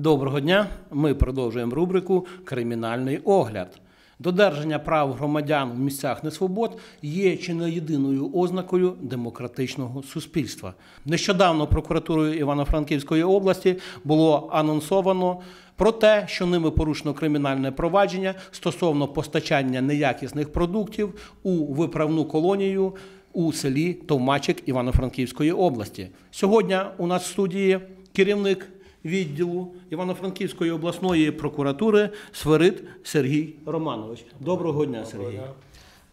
Доброго дня. Ми продовжуємо рубрику Кримінальний огляд. Додержання прав громадян в місцях несвобод є чи не єдиною ознакою демократичного суспільства. Нещодавно прокуратурою Івано-Франківської області було анонсовано про те, що ними порушено кримінальне провадження стосовно постачання неякісних продуктів у виправну колонію у селі Товмачик Івано-Франківської області. Сьогодні у нас в студії керівник відділу Івано-Франківської обласної прокуратури Свирид Сергій Романович. Доброго дня, Сергій.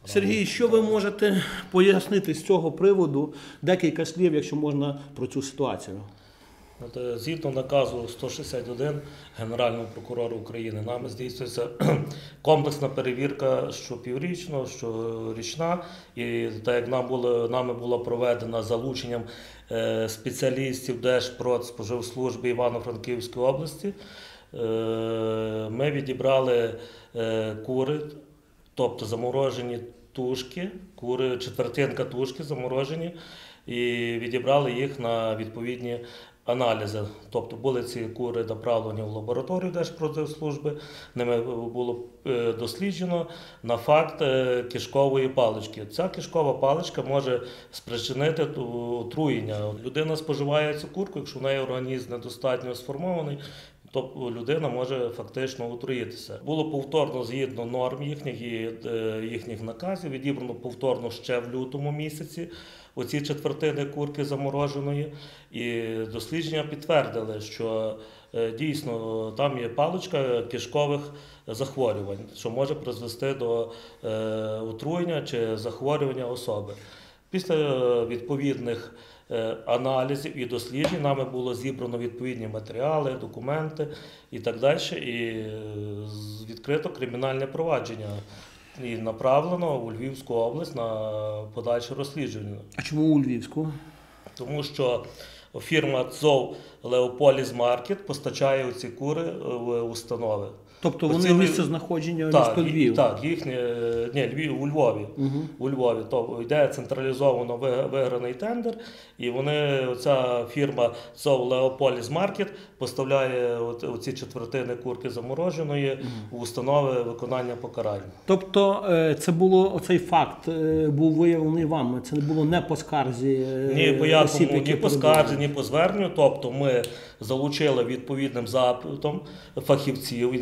Сергій, що ви можете пояснити з цього приводу декілька слів, якщо можна, про цю ситуацію? Е, Згідно наказу 161 Генерального прокурора України нами здійснюється комплексна перевірка щопіврічно, щорічна. І так як нам було, нами була проведена залученням е, спеціалістів Держпродспоживслужби Івано-Франківської області, е, ми відібрали кури, тобто заморожені тушки, кури, четвертинка тушки заморожені, і відібрали їх на відповідні аналізи. Тобто були ці кури направлені в лабораторію Держпродспоживслужби, ними було е, досліджено на факт е, кишкової палички. Ця кишкова паличка може спричинити отруєння. Людина споживає цю курку, якщо в неї організм недостатньо сформований, то людина може фактично отруїтися. Було повторно згідно норм їхніх і е, їхніх наказів, відібрано повторно ще в лютому місяці. Оці четвертини курки замороженої, і дослідження підтвердили, що е, дійсно там є паличка кишкових захворювань, що може призвести до е, отруєння чи захворювання особи. Після відповідних е, аналізів і досліджень нами було зібрано відповідні матеріали, документи і так далі. І відкрито кримінальне провадження і направлено у Львівську область на подальше розслідування. А чому у Львівську? Тому що фірма ЦОВ Леополіс Маркет постачає ці кури е, в установи. Тобто вони ви- місце знаходження Так, місто Львів. так, їхнє ні, Львів у Львові. Угу. У Львові то йде централізовано виграний тендер, і вони ця фірма ЦОВ Леополіс Маркет поставляє оці четвертини курки замороженої у установи виконання покарань. Тобто е, це було оцей факт е, був виявлений вами. Це не було не по скарзі е, Ні по осіб, якому, ні по скарзі, ні по зверненню. Тобто ми залучили відповідним запитом фахівців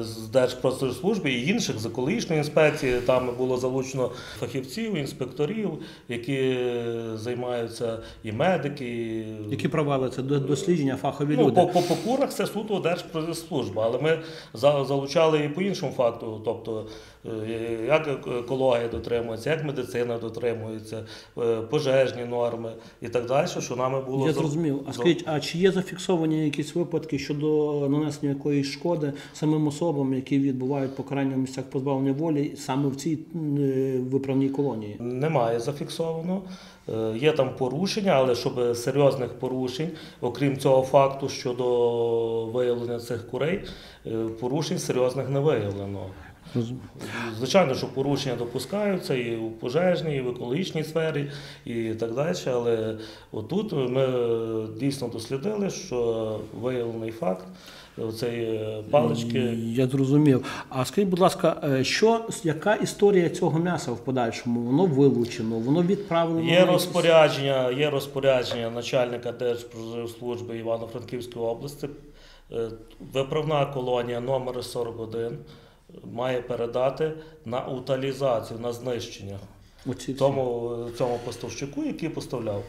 з Держпродспоживслужби і інших з екологічної інспекції. Там було залучено фахівців, інспекторів, які е, займаються і медики. Які провели це до- дослідження фахові Ну, люди. по, по, по курах це суто Держпродспоживслужба, але ми залучали і по іншому факту, тобто е, як екологія дотримується, як медицина дотримується, е, пожежні норми і так далі, що нами було Я зрозумів. А скажіть, а чи є зафіксовані якісь випадки щодо нанесення якоїсь шкоди самим особам, які відбувають покарання в місцях позбавлення волі саме в цій е, виправній колонії? Немає зафіксовано. Е, Є там порушення, але щоб серйозних порушень, окрім цього факту щодо виявлення цих курей, е, порушень серйозних не виявлено. Звичайно, що порушення допускаються і у пожежній, і в екологічній сфері, і так далі. Але отут ми дійсно дослідили, що виявлений факт цієї палички. Я зрозумів. А скажіть, будь ласка, е, що яка історія цього м'яса в подальшому? Воно вилучено, воно відправлено Є розпорядження, є розпорядження начальника Держпродспоживслужби Івано-Франківської області. Е, Виправна колонія номер 41 має передати на утилізацію, на знищення Оці тому цьому поставщику, який поставляв.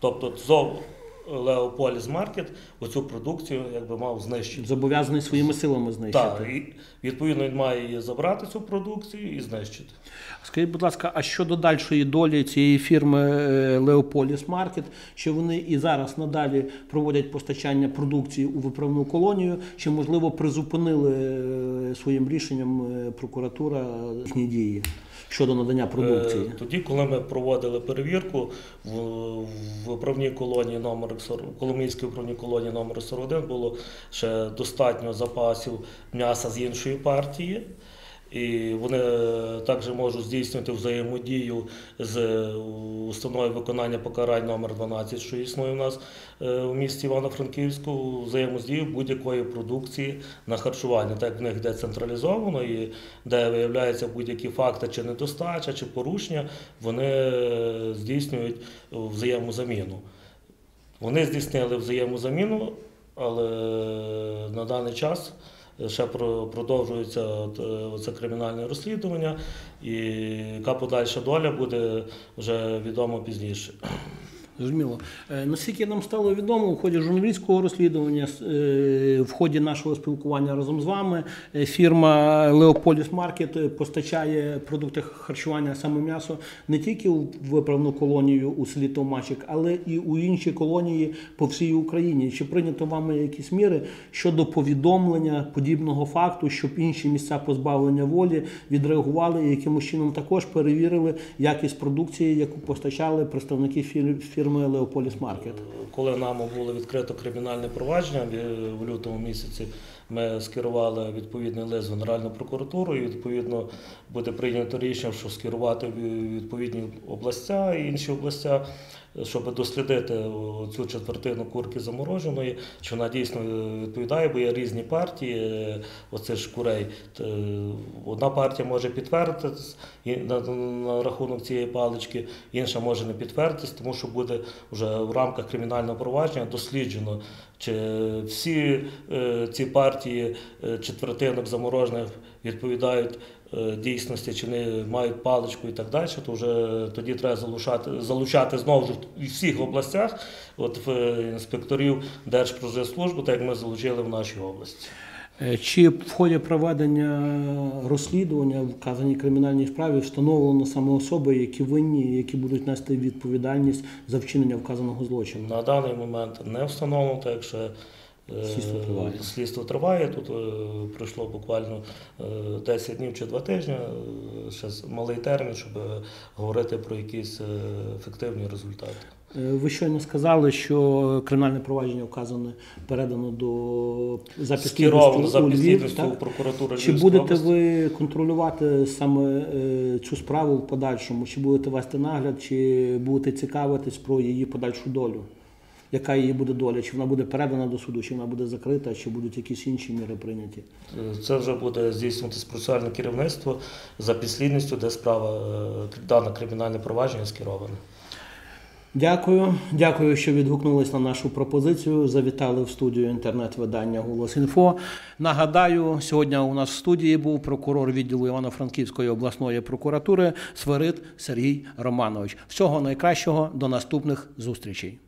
Тобто ЗОВ Леополіс Маркет оцю продукцію якби мав знищити. зобов'язаний своїми силами знищити. Так, і відповідно він має її забрати цю продукцію і знищити. Скажіть, будь ласка, а щодо дальшої долі цієї фірми Леополіс Маркет, чи вони і зараз надалі проводять постачання продукції у виправну колонію, чи можливо призупинили е, своїм рішенням е, прокуратура їхні дії щодо надання продукції? Е, Тоді, коли ми проводили перевірку в, в управній колонії номер 40, Коломийській управній колонії номер 41 було ще достатньо запасів м'яса з іншої партії. І вони е, також можуть здійснювати взаємодію з е, установою виконання покарань номер 12, що існує у нас е, в місті Івано-Франківську, взаємодію будь-якої продукції на харчування, так в них йде централізовано і де виявляються будь-які факти чи недостача, чи порушення, вони здійснюють взаємозаміну. Вони здійснили взаємозаміну, але на даний час ще про- продовжується е, це кримінальне розслідування, і яка подальша доля буде вже відомо пізніше. Зрозуміло. Е, Наскільки нам стало відомо, в ході журналістського розслідування, е, в ході нашого спілкування разом з вами, е, фірма Леополіс Маркет постачає продукти харчування, саме м'ясо, не тільки у виправну колонію у селі Товмачик, але і у інші колонії по всій Україні. Чи прийнято вами якісь міри щодо повідомлення подібного факту, щоб інші місця позбавлення волі відреагували і якимось чином також перевірили якість продукції, яку постачали представники фір- фірми Леополіс Маркет? Коли нам було відкрито кримінальне провадження в- в лютому місяці, ми скерували відповідний лист в Генеральну прокуратуру, і відповідно буде прийнято рішення, що скерувати відповідні областя і інші областя, щоб дослідити цю четвертину курки замороженої, чи вона дійсно відповідає, бо є різні партії, е, оце ж курей. Одна партія може підтвердитись і на, рахунок цієї палички, інша може не підтвердитись, тому що буде вже в рамках кримінального провадження досліджено, чи всі е, ці партії е, четвертинок заморожених відповідають е, дійсності, чи не мають паличку і так далі, то вже тоді треба залучати, залучати знову ж в всіх областях, от в е, інспекторів Держпродспоживслужби, так як ми залучили в нашій області. Е, Чи в ході проведення розслідування в вказаній кримінальній справі встановлено саме особи, які винні, які будуть нести відповідальність за вчинення вказаного злочину? На даний момент не встановлено, так що Слідство триває. слідство триває. Тут е, пройшло буквально е, 10 днів чи 2 тижні, е, ще малий термін, щоб е, говорити про якісь е, ефективні результати. Е, Ви щойно сказали, що кримінальне провадження вказане передано до за Скеровано підслідністю за прокуратури Чи будете ви контролювати саме е, цю справу в подальшому? Чи будете вести нагляд, чи будете цікавитись про її подальшу долю? Яка її буде доля? Чи вона буде передана до суду, чи вона буде закрита, чи будуть якісь інші міри прийняті? Це вже буде здійснюватись процесуальне керівництво за підслідністю, де справа е, дане кримінальне провадження скероване. Дякую. Дякую, що відгукнулись на нашу пропозицію. Завітали в студію інтернет-видання Голос Інфо. Нагадаю, сьогодні у нас в студії був прокурор відділу Івано-Франківської обласної прокуратури Свирид Сергій Романович. Всього найкращого до наступних зустрічей.